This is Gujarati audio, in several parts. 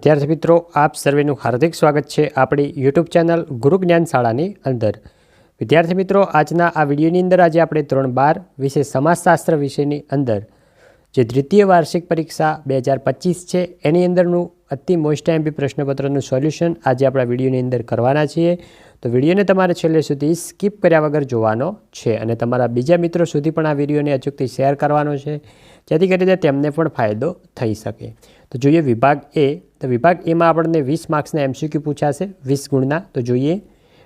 વિદ્યાર્થી મિત્રો, આપ સર્વેનું હાર્દિક સ્વાગત છે આપણી યુટ્યુબ ચેનલ ગુરુ જ્ઞાન શાળાની અંદર. વિદ્યાર્થી મિત્રો, આજના આ વિડીયોની અંદર આજે આપણે ધોરણ બાર વિશે સમાજશાસ્ત્ર વિષયની અંદર, જે દ્વિતીય વાર્ષિક પરીક્ષા બે હજાર પચીસ છે, એની અંદરનું અતિ મોસ્ટ એમ્પી પ્રશ્નપત્રનું સોલ્યુશન આજે આપણા વિડીયોની અંદર કરવાના છીએ. તો વિડીયોને તમારે છેલ્લે સુધી સ્કીપ કર્યા વગર જોવાનો છે અને તમારા બીજા મિત્રો સુધી પણ આ વિડીયોને અચૂકથી શેર કરવાનો છે, જેથી કરીને તેમને પણ ફાયદો થઈ શકે. તો જોઈએ વિભાગ એ. તો વિભાગ એમાં આપણને વીસ માર્ક્સના એમસીક્યુ પૂછાશે, વીસ ગુણના. તો જોઈએ.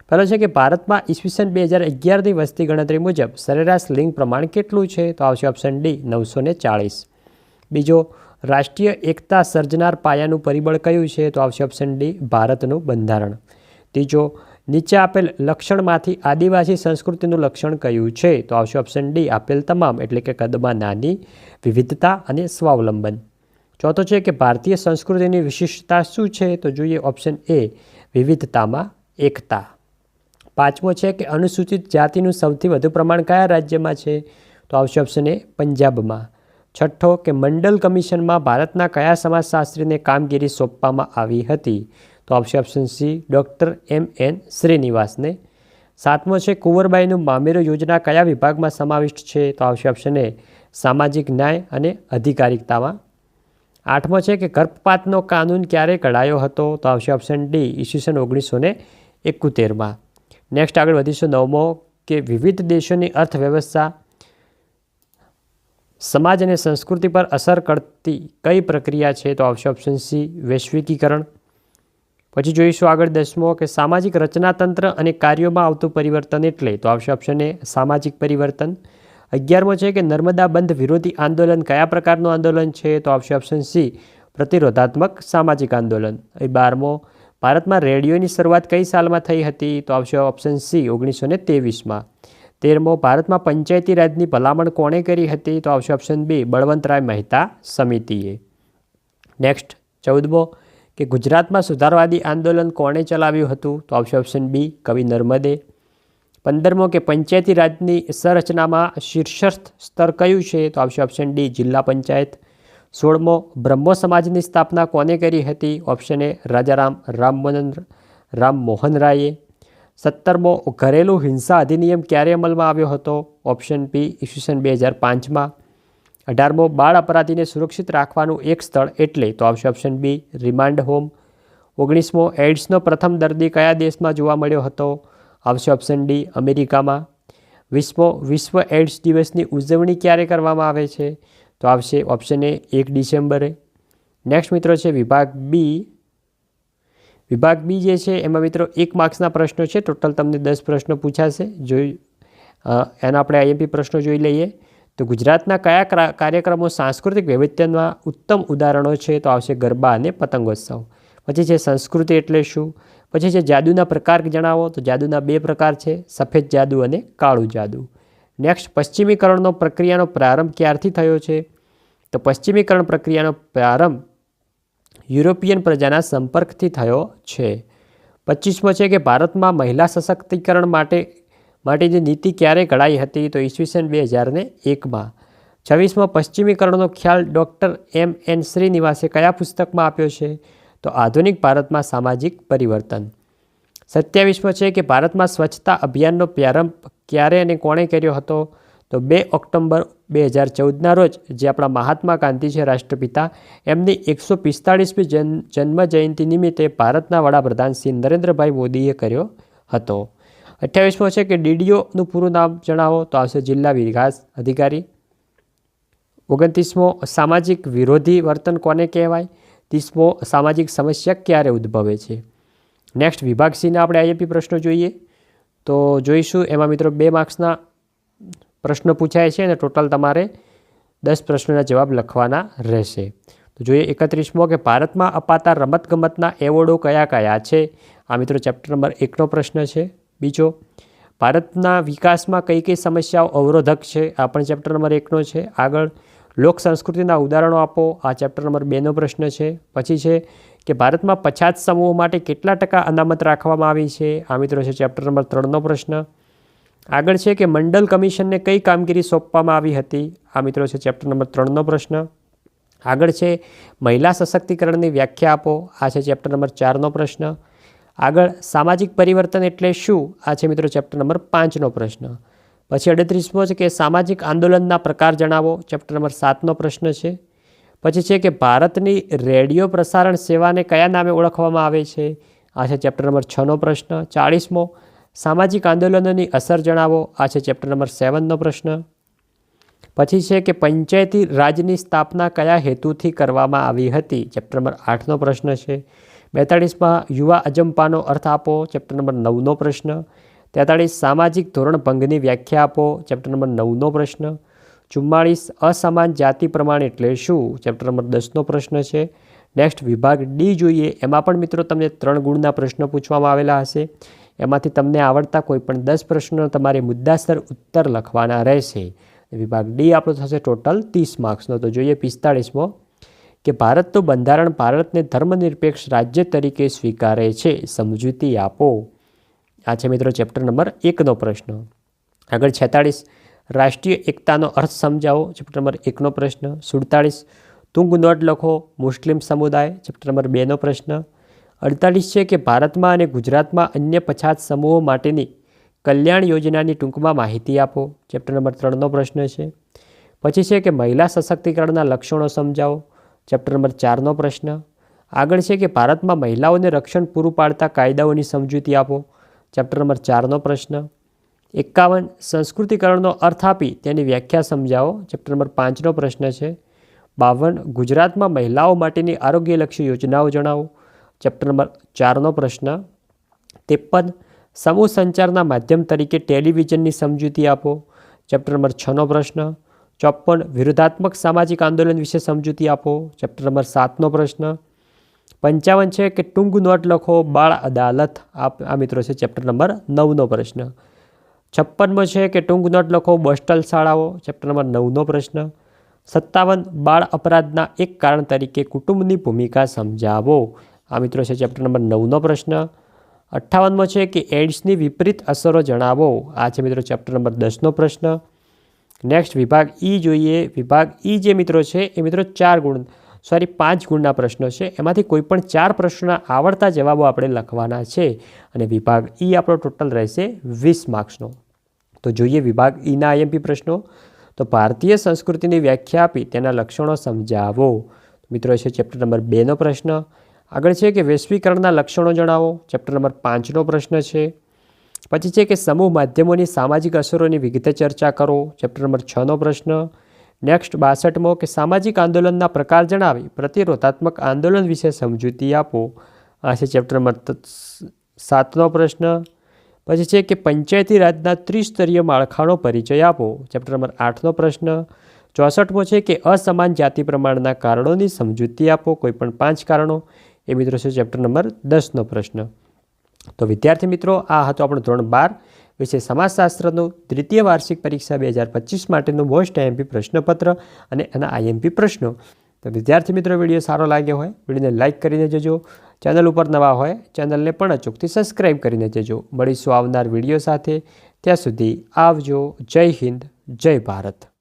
પહેલો છે કે ભારતમાં ઈસવીસન બે હજાર અગિયારની વસ્તી ગણતરી મુજબ સરેરાશ લિંગ પ્રમાણ કેટલું છે? તો આવશે ઓપ્શન ડી, નવસો ચાળીસ. બીજો, રાષ્ટ્રીય એકતા સર્જનાર પાયાનું પરિબળ કયું છે? તો આવશે ઓપ્શન ડી, ભારતનું બંધારણ. ત્રીજો, નીચે આપેલ લક્ષણમાંથી આદિવાસી સંસ્કૃતિનું લક્ષણ કયું છે? તો આવશે ઓપ્શન ડી, આપેલ તમામ, એટલે કે કદમાં નાની વિવિધતા અને સ્વાવલંબન. ચોથો છે કે ભારતીય સંસ્કૃતિની વિશિષ્ટતા શું છે? તો જોઈએ ઓપ્શન એ વિવિધતામાં એકતા. પાંચમો છે કે અનુસૂચિત જાતિનું સૌથી વધુ પ્રમાણ કયા રાજ્યમાં છે? તો આવશે ઓપ્શન એ પંજાબમાં. છઠ્ઠો કે મંડલ કમિશનમાં ભારતના કયા સમાજશાસ્ત્રીને કામગીરી સોંપવામાં આવી હતી? તો આવશે option C doctor M N શ્રીનિવાસને. સાતમો છે, કુંવરબાઈનું મામેરો યોજના કયા વિભાગમાં સમાવિષ્ટ છે? તો આવશે ઓપ્શન એ સામાજિક ન્યાય અને અધિકારિકતામાં આઠમો છે કે ગર્ભપાતનો કાનૂન ક્યારે કઢાયો હતો તો આવશે ઓપ્શન ડી ઈસવીસન ઓગણીસો ને એકોતેરમાં. નેક્સ્ટ આગળ વધીશું નવમો કે વિવિધ દેશોની અર્થવ્યવસ્થા સમાજ અને સંસ્કૃતિ પર અસર કરતી કઈ પ્રક્રિયા છે તો આવશે ઓપ્શન સી વૈશ્વિકીકરણ. પછી જોઈશું આગળ દસમો કે સામાજિક રચનાતંત્ર અને કાર્યોમાં આવતું પરિવર્તન એટલે તો આવશે ઓપ્શન એ સામાજિક પરિવર્તન. અગિયારમો છે કે નર્મદા બંધ વિરોધી આંદોલન કયા પ્રકારનું આંદોલન છે? તો આવશે ઓપ્શન સી પ્રતિરોધાત્મક સામાજિક આંદોલન. એ બારમો, ભારતમાં રેડિયોની શરૂઆત કઈ સાલમાં થઈ હતી? તો આવશે ઓપ્શન સી ઓગણીસો ને તેવીસમાં તેરમો, ભારતમાં પંચાયતી રાજની ભલામણ કોણે કરી હતી? તો આવશે ઓપ્શન બી બળવંતરાય મહેતા સમિતિએ. નેક્સ્ટ ચૌદમો, કે ગુજરાતમાં સુધારવાદી આંદોલન કોણે ચલાવ્યું હતું? તો આવશે ઓપ્શન બી કવિ નર્મદે. પંદરમો કે પંચાયતી રાજની સંરચનામાં શીર્ષસ્થ સ્તર કયું છે? તો આવશે ઓપ્શન ડી, જિલ્લા પંચાયત. સોળમો, બ્રહ્મો સમાજની સ્થાપના કોને કરી હતી? ઓપ્શન એ, રાજારામ રામમોહન રામમોહન રાયે. સત્તરમો, ઘરેલું હિંસા અધિનિયમ ક્યારે અમલમાં આવ્યો હતો? ઓપ્શન પી, ઈસવીસન બે હજાર પાંચમાં. અઢારમો, બાળ અપરાધીને સુરક્ષિત રાખવાનું એક સ્થળ એટલે, તો આવશે ઓપ્શન બી રિમાન્ડ હોમ ઓગણીસમો એડ્સનો પ્રથમ દર્દી કયા દેશમાં જોવા મળ્યો હતો? આવશે ઓપ્શન ડી અમેરિકામાં. વિશ્વ વિશ્વ એડ્સ દિવસની ઉજવણી ક્યારે કરવામાં આવે છે? તો આવશે ઓપ્શન એ એક ડિસેમ્બરે. નેક્સ્ટ મિત્રો છે વિભાગ બી વિભાગ બી જે છે, એમાં મિત્રો એક માર્ક્સના પ્રશ્નો છે. ટોટલ તમને દસ પ્રશ્નો પૂછાશે. જોઈ એના આપણે આઈએમપી પ્રશ્નો જોઈ લઈએ. તો ગુજરાતના કયા કાર્યક્રમો સાંસ્કૃતિક વૈવિધ્યના ઉત્તમ ઉદાહરણો છે? તો આવશે ગરબા અને પતંગોત્સવ. પછી છે સંસ્કૃતિ એટલે શું? પછી છે જાદુના પ્રકાર જણાવો. તો જાદુના બે પ્રકાર છે, સફેદ જાદુ અને કાળું જાદુ. નેક્સ્ટ પશ્ચિમીકરણનો પ્રક્રિયાનો પ્રારંભ ક્યારથી થયો છે? તો પશ્ચિમીકરણ પ્રક્રિયાનો પ્રારંભ યુરોપિયન પ્રજાના સંપર્કથી થયો છે. પચીસમો છે કે ભારતમાં મહિલા સશક્તિકરણ માટે માટેની નીતિ ક્યારે ઘડાઈ હતી? તો ઈસવીસન બે હજારને એકમાં. છવ્વીસમાં પશ્ચિમીકરણનો ખ્યાલ ડૉક્ટર એમ એન શ્રીનિવાસે કયા પુસ્તકમાં આપ્યો છે? તો આધુનિક ભારતમાં સામાજિક પરિવર્તન. સત્યાવીસમો છે કે ભારતમાં સ્વચ્છતા અભિયાનનો પ્રારંભ ક્યારે અને કોણે કર્યો હતો? તો બે ઓક્ટોબર બે હજાર ચૌદના રોજ જે આપણા મહાત્મા ગાંધી છે રાષ્ટ્રપિતા, એમની એકસો પિસ્તાળીસમી જન્મ જયંતિ નિમિત્તે ભારતના વડાપ્રધાન શ્રી નરેન્દ્રભાઈ મોદીએ કર્યો હતો. અઠ્યાવીસમો છે કે ડીડીઓનું પૂરું નામ જણાવો તો આવશે જિલ્લા વિકાસ અધિકારી. ઓગણત્રીસમો, સામાજિક વિરોધી વર્તન કોને કહેવાય? ત્રીસમો સામાજિક સમસ્યા ક્યારે ઉદ્ભવે છે? નેક્સ્ટ વિભાગ સીના આપણે આઈએમપી પ્રશ્નો જોઈએ. તો જોઈશું, એમાં મિત્રો બે માર્ક્સના પ્રશ્નો પૂછાય છે અને ટોટલ તમારે દસ પ્રશ્નોના જવાબ લખવાના રહેશે. તો જોઈએ એકત્રીસમો કે ભારતમાં અપાતા રમતગમતના એવોર્ડો કયા કયા છે? આ મિત્રો ચેપ્ટર નંબર એકનો પ્રશ્ન છે. બીજો, ભારતના વિકાસમાં કઈ કઈ સમસ્યાઓ અવરોધક છે? આ પણ ચેપ્ટર નંબર એકનો છે. આગળ લોક સંસ્કૃતિના ઉદાહરણો આપો. આ ચેપ્ટર નંબર બેનો પ્રશ્ન છે. પછી છે કે ભારતમાં પછાત સમૂહો માટે કેટલા ટકા અનામત રાખવામાં આવી છે? આ મિત્રો છે ચેપ્ટર નંબર ત્રણનો પ્રશ્ન. આગળ છે કે મંડલ કમિશનને કઈ કામગીરી સોંપવામાં આવી હતી? આ મિત્રો છે ચેપ્ટર નંબર ત્રણનો પ્રશ્ન. આગળ છે મહિલા સશક્તિકરણની વ્યાખ્યા આપો. આ છે ચેપ્ટર નંબર ચારનો પ્રશ્ન. આગળ સામાજિક પરિવર્તન એટલે શું? આ છે મિત્રો ચેપ્ટર નંબર પાંચનો પ્રશ્ન. પછી અડત્રીસમો છે કે સામાજિક આંદોલનના પ્રકાર જણાવો. ચેપ્ટર નંબર સાતનો પ્રશ્ન છે. પછી છે કે ભારતની રેડિયો પ્રસારણ સેવાને કયા નામે ઓળખવામાં આવે છે? આ છે ચેપ્ટર નંબર છનો પ્રશ્ન. ચાળીસમો, સામાજિક આંદોલનોની અસર જણાવો. આ છે ચેપ્ટર નંબર સેવનનો પ્રશ્ન. પછી છે કે પંચાયતી રાજની સ્થાપના કયા હેતુથી કરવામાં આવી હતી? ચેપ્ટર નંબર આઠનો પ્રશ્ન છે. બેતાળીસમાં યુવા અજંપાનો અર્થ આપો. ચેપ્ટર નંબર નવનો પ્રશ્ન. તેતાળીસ સામાજિક ધોરણ ભંગની વ્યાખ્યા આપો. ચેપ્ટર નંબર નવનો પ્રશ્ન. ચુમ્માળીસ અસમાન જાતિ પ્રમાણ એટલે શું? ચેપ્ટર નંબર દસનો પ્રશ્ન છે. નેક્સ્ટ વિભાગ ડી જોઈએ. એમાં પણ મિત્રો તમને ત્રણ ગુણના પ્રશ્નો પૂછવામાં આવેલા હશે. એમાંથી તમને આવડતા કોઈ પણ દસ પ્રશ્નો તમારે મુદ્દાસર ઉત્તર લખવાના રહેશે. વિભાગ ડી આપણો થશે ટોટલ ત્રીસ માર્ક્સનો તો જોઈએ પિસ્તાળીસમો. કે ભારતનું બંધારણ ભારતને ધર્મનિરપેક્ષ રાજ્ય તરીકે સ્વીકારે છે. સમજૂતી આપો. આ છે મિત્રો ચેપ્ટર નંબર એકનો પ્રશ્ન. આગળ છેતાળીસ, રાષ્ટ્રીય એકતાનો અર્થ સમજાવો, ચેપ્ટર નંબર એકનો પ્રશ્ન. સુડતાળીસ, તુંગ નોટ લખો, મુસ્લિમ સમુદાય, ચેપ્ટર નંબર બેનો પ્રશ્ન. અડતાલીસ છે કે ભારતમાં અને ગુજરાતમાં અન્ય પછાત સમૂહો માટેની કલ્યાણ યોજનાની ટૂંકમાં માહિતી આપો, ચેપ્ટર નંબર ત્રણનો પ્રશ્ન છે. પછી છે કે મહિલા સશક્તિકરણના લક્ષણો સમજાવો, ચેપ્ટર નંબર ચારનો પ્રશ્ન. આગળ છે કે ભારતમાં મહિલાઓને રક્ષણ પૂરું પાડતા કાયદાઓની સમજૂતી આપો ચેપ્ટર નંબર ચારનો પ્રશ્ન. એકાવન સંસ્કૃતિકરણનો અર્થ આપી તેની વ્યાખ્યા સમજાવો. ચેપ્ટર નંબર પાંચનો પ્રશ્ન છે. બાવન ગુજરાતમાં મહિલાઓ માટેની આરોગ્યલક્ષી યોજનાઓ જણાવો. ચેપ્ટર નંબર ચારનો પ્રશ્ન. ત્રેપન સમૂહ સંચારના માધ્યમ તરીકે ટેલિવિઝનની સમજૂતી આપો. ચેપ્ટર નંબર છનો પ્રશ્ન. ચોપન વિરોધાત્મક સામાજિક આંદોલન વિશે સમજૂતી આપો. ચેપ્ટર નંબર સાતનો પ્રશ્ન. પંચાવન છે કે ટૂંક નોટ લખો, બાળ અદાલત. આ મિત્રો છે ચેપ્ટર નંબર નવનો પ્રશ્ન. છપ્પનમો છે કે ટૂંક નોટ લખો, બોસ્ટલ શાળાઓ. ચેપ્ટર નંબર નવનો પ્રશ્ન. સત્તાવન, બાળ અપરાધના એક કારણ તરીકે કુટુંબની ભૂમિકા સમજાવો. આ મિત્રો છે ચેપ્ટર નંબર નવનો પ્રશ્ન. અઠ્ઠાવનમો છે કે એડ્સની વિપરીત અસરો જણાવો. આ છે મિત્રો ચેપ્ટર નંબર દસનો પ્રશ્ન. નેક્સ્ટ વિભાગ ઈ જોઈએ. વિભાગ ઈ જે મિત્રો છે, એ મિત્રો ચાર ગુણ સોરી, પાંચ ગુણના પ્રશ્નો છે. એમાંથી કોઈ પણ ચાર પ્રશ્નોના આવડતા જવાબો આપણે લખવાના છે અને વિભાગ ઈ આપણો ટોટલ રહેશે વીસ માર્ક્સનો. તો જોઈએ વિભાગ ઈના આઈએમપી પ્રશ્નો. તો ભારતીય સંસ્કૃતિની વ્યાખ્યા આપી, તેના લક્ષણો સમજાવો. મિત્રો, છે ચેપ્ટર નંબર બેનો પ્રશ્ન. આગળ છે કે વૈશ્વિકરણના લક્ષણો જણાવો. ચેપ્ટર નંબર પાંચનો પ્રશ્ન છે. પછી છે કે સમૂહ માધ્યમોની સામાજિક અસરોની વિગતે ચર્ચા કરો. ચેપ્ટર નંબર છનો પ્રશ્ન. નેક્સ્ટ બાસઠમો કે સામાજિક આંદોલનના પ્રકાર જણાવી. પ્રતિરોધાત્મક આંદોલન વિશે સમજૂતી આપો. આ છે ચેપ્ટરમાં સાતનો પ્રશ્ન. પછી છે કે પંચાયતી રાજના ત્રિસ્તરીય માળખાનો પરિચય આપો. ચેપ્ટર નંબર આઠનો પ્રશ્ન. ચોસઠમો છે કે અસમાન જાતિ પ્રમાણના કારણોની સમજૂતી આપો. કોઈપણ પાંચ કારણો. એ મિત્રો છે ચેપ્ટર નંબર દસનો પ્રશ્ન. તો વિદ્યાર્થી મિત્રો, આ હતો આપણો ધોરણ બાર. વિશે સમાજશાસ્ત્રનું દ્વિતીય વાર્ષિક પરીક્ષા બે હજાર પચીસ માટેનું મોસ્ટ આઈએમપી પ્રશ્નપત્ર અને એના આઈએમપી પ્રશ્નો. તો વિદ્યાર્થી મિત્રો, વીડિયો સારો લાગ્યો હોય, વિડીયોને લાઇક કરીને જજો. ચેનલ ઉપર નવા હોય, ચેનલને પણ અચૂકથી સબસ્ક્રાઈબ કરીને જજો. મળીશું આવનાર વીડિયો સાથે. ત્યાં સુધી આવજો. જય હિન્દ, જય ભારત.